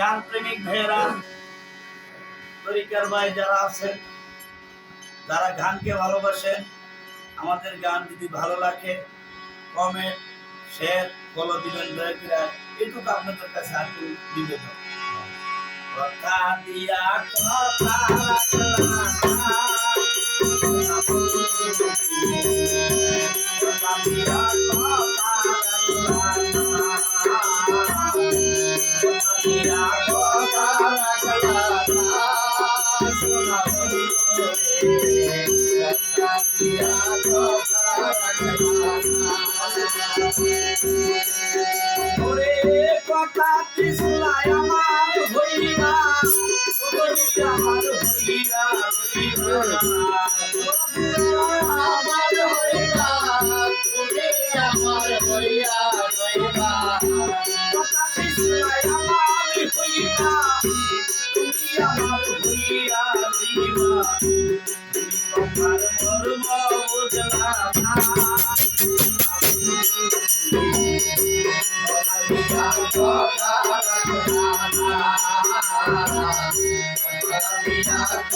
গান প্রেমিক ভাইয়েরা, তরিকার ভাই যারা আছেন, যারা গানকে ভালোবাসেন, আমাদের গান যদি ভালো লাগে কমেন্ট শেয়ার ফলো দিবেন, দয়া এটুকু আপনাদের কাছে একটু নিবেদন কথা দিয়া কথা কথা দিয়া কথা ওরে কথা তৃষ্ণায় আমার হইয়া আমার হইয়া আমার হইয়া তুমি আমার হইয়া হইয়া কথা তৃষ্ণায় আমার হইয়া, তুমি আমার হইয়া হইয়া Obrigado.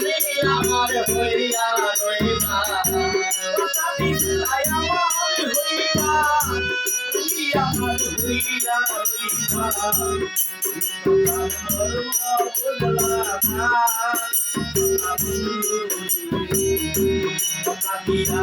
তুমি আমার হইয়া হইবা কথা বিস্তার আমার হইবা তুমি আমার হইয়া হইবা তোমার মর্ম বুঝলা না কথা দিয়া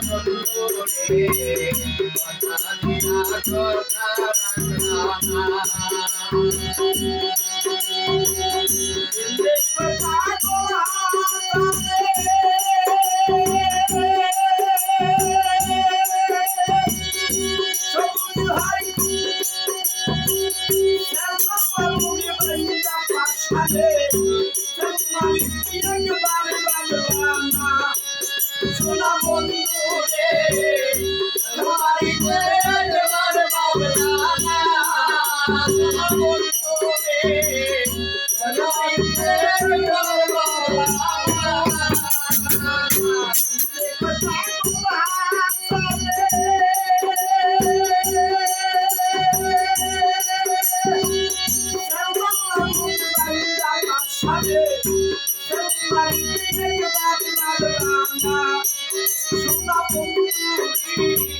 কথা দিয়া Thank you.